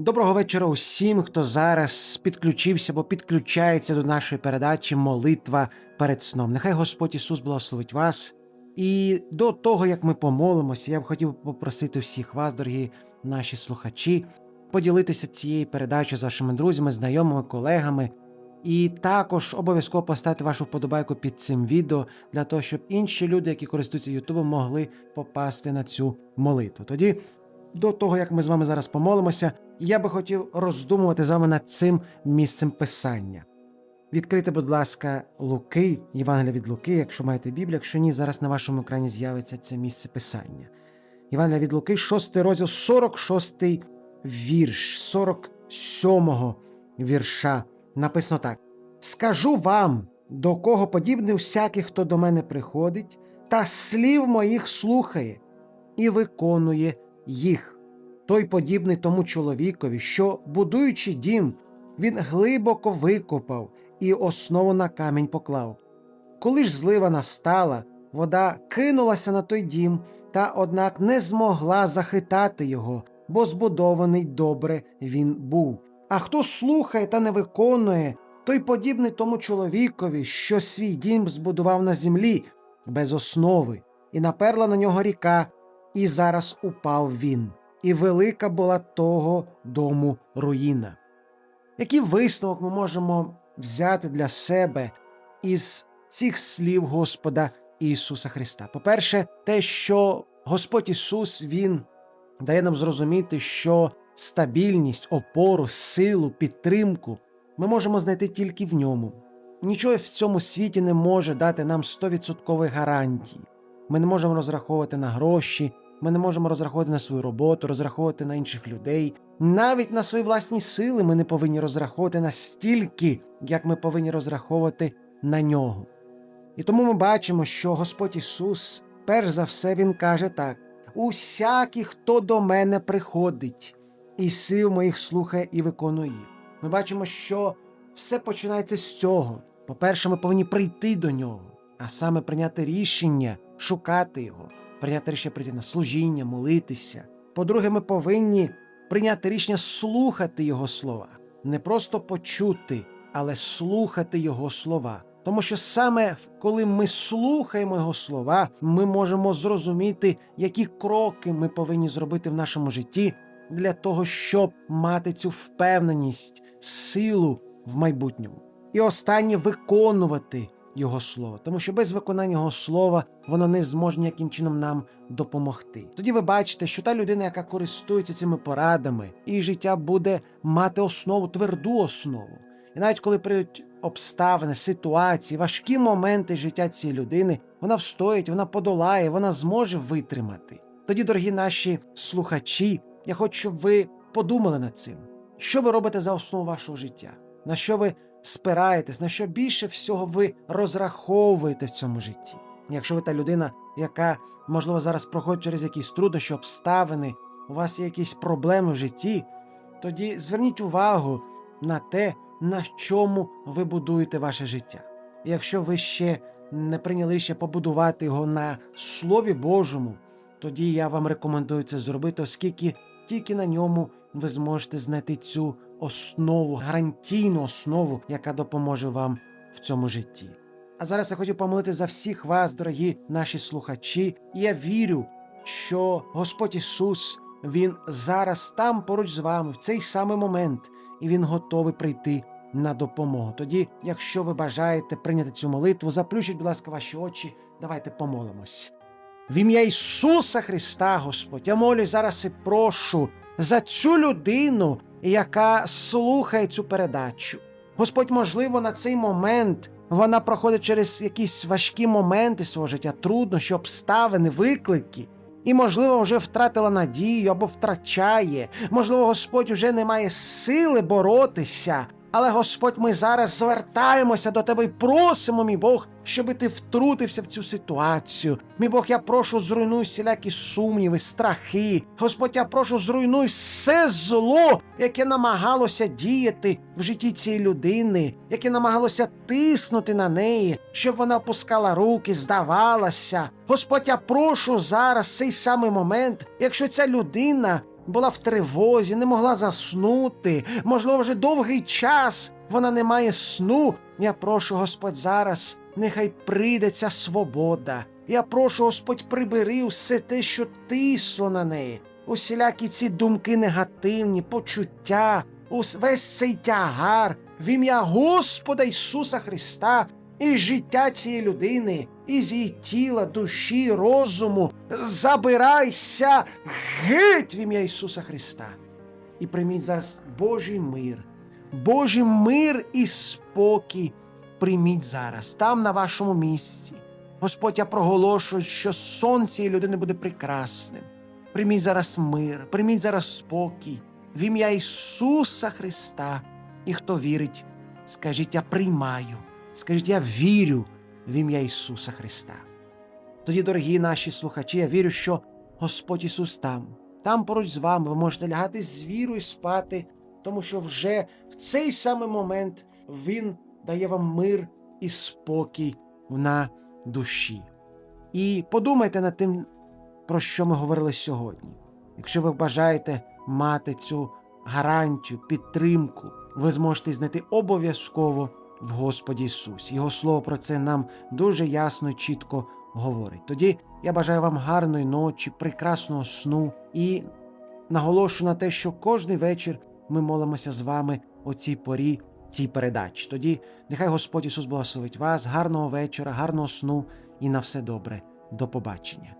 Доброго вечора усім, хто зараз підключився або підключається до нашої передачі Молитва перед сном. Нехай Господь Ісус благословить вас. І до того, як ми помолимося, я б хотів попросити всіх вас, дорогі наші слухачі, поділитися цією передачею з вашими друзями, знайомими, колегами. І також обов'язково поставити вашу вподобайку під цим відео для того, щоб інші люди, які користуються Ютубом, могли попасти на цю молитву. Тоді, до того як ми з вами зараз помолимося, я би хотів роздумувати з вами над цим місцем писання. Відкрийте, будь ласка, Луки, Євангелія від Луки, якщо маєте Біблію, якщо ні, зараз на вашому екрані з'явиться це місце писання. Євангелія від Луки, 6 розділ, 46 вірш, 47 вірша. Написано так: Скажу вам, до кого подібний всякий, хто до мене приходить, та слів моїх слухає і виконує їх. Той подібний тому чоловікові, що, будуючи дім, він глибоко викопав і основу на камінь поклав. Коли ж злива настала, вода кинулася на той дім, та однак не змогла захитати його, бо збудований добре він був. А хто слухає та не виконує, той подібний тому чоловікові, що свій дім збудував на землі без основи, і наперла на нього ріка, і зараз упав він. І велика була того дому руїна. Який висновок ми можемо взяти для себе із цих слів Господа Ісуса Христа? По-перше, те, що Господь Ісус Він дає нам зрозуміти, що стабільність, опору, силу, підтримку ми можемо знайти тільки в ньому. Нічого в цьому світі не може дати нам 100% гарантії. Ми не можемо розраховувати на гроші, ми не можемо розраховувати на свою роботу, розраховувати на інших людей. Навіть на свої власні сили ми не повинні розраховувати настільки, як ми повинні розраховувати на нього. І тому ми бачимо, що Господь Ісус, перш за все, Він каже так: усякий, хто до мене приходить, і сил моїх слухає і виконує. Ми бачимо, що все починається з цього. По-перше, ми повинні прийти до нього, а саме прийняти рішення, шукати його прийняти рішення прийти на служіння, молитися. По-друге, ми повинні прийняти рішення слухати Його слова, не просто почути, але слухати Його слова. Тому що саме коли ми слухаємо Його слова, ми можемо зрозуміти, які кроки ми повинні зробити в нашому житті для того, щоб мати цю впевненість, силу в майбутньому. І останнє виконувати його слово, тому що без виконання його слова воно не зможе ніяким чином нам допомогти. Тоді ви бачите, що та людина, яка користується цими порадами, її життя буде мати основу, тверду основу. І навіть коли прийдуть обставини, ситуації, важкі моменти життя цієї людини, вона встоїть, вона подолає, вона зможе витримати. Тоді, дорогі наші слухачі, я хочу, щоб ви подумали над цим, що ви робите за основу вашого життя, на що ви спираєтесь, на що більше всього ви розраховуєте в цьому житті. Якщо ви та людина, яка, можливо, зараз проходить через якісь труднощі, обставини, у вас є якісь проблеми в житті, тоді зверніть увагу на те, на чому ви будуєте ваше життя. І якщо ви ще не прийняли ще побудувати його на Слові Божому, тоді я вам рекомендую це зробити, оскільки тільки на ньому ви зможете знайти цю основу, гарантійну основу, яка допоможе вам в цьому житті. А зараз я хотів помолити за всіх вас, дорогі наші слухачі, і я вірю, що Господь Ісус, Він зараз там поруч з вами, в цей самий момент, і Він готовий прийти на допомогу. Тоді, якщо ви бажаєте прийняти цю молитву, заплющіть, будь ласка, ваші очі, давайте помолимось. В ім'я Ісуса Христа, Господь, я молюсь зараз і прошу за цю людину, яка слухає цю передачу. Господь, можливо, на цей момент вона проходить через якісь важкі моменти свого життя, труднощі, обставини, виклики. І, можливо, вже втратила надію або втрачає. Можливо, Господь вже не має сили боротися. Але, Господь, ми зараз звертаємося до Тебе і просимо, мій Бог, щоби ти втрутився в цю ситуацію. Мій Бог, я прошу, зруйнуй всілякі сумніви, страхи. Господь, я прошу, зруйнуй все зло, яке намагалося діяти в житті цієї людини, яке намагалося тиснути на неї, щоб вона опускала руки, здавалася. Господь, я прошу зараз цей самий момент, якщо ця людина була в тривозі, не могла заснути, можливо, вже довгий час вона не має сну. Я прошу, Господь, зараз нехай прийде ця свобода. Я прошу, Господь, прибери все те, що тисло на неї, усілякі ці думки негативні, почуття, весь цей тягар в ім'я Господа Ісуса Христа і життя цієї людини, із її тіла, душі, розуму. Забирайся геть в ім'я Ісуса Христа. І прийміть зараз Божий мир, Божий мир і спокій. Прийміть зараз, там на вашому місці. Господь, я проголошую, що сон цієї людини буде прекрасним. Прийміть зараз мир, прийміть зараз спокій в ім'я Ісуса Христа. І хто вірить, скажіть, я приймаю, скажіть, я вірю в ім'я Ісуса Христа. Тоді, дорогі наші слухачі, я вірю, що Господь Ісус там, там поруч з вами, ви можете лягати з вірою спати, тому що вже в цей самий момент Він дає вам мир і спокій на душі. І подумайте над тим, про що ми говорили сьогодні. Якщо ви бажаєте мати цю гарантію, підтримку, ви зможете знайти обов'язково в Господі Ісусі. Його слово про це нам дуже ясно і чітко говорить. Тоді я бажаю вам гарної ночі, прекрасного сну і наголошую на те, що кожний вечір ми молимося з вами о цій порі, цій передачі. Тоді нехай Господь Ісус благословить вас, гарного вечора, гарного сну і на все добре. До побачення.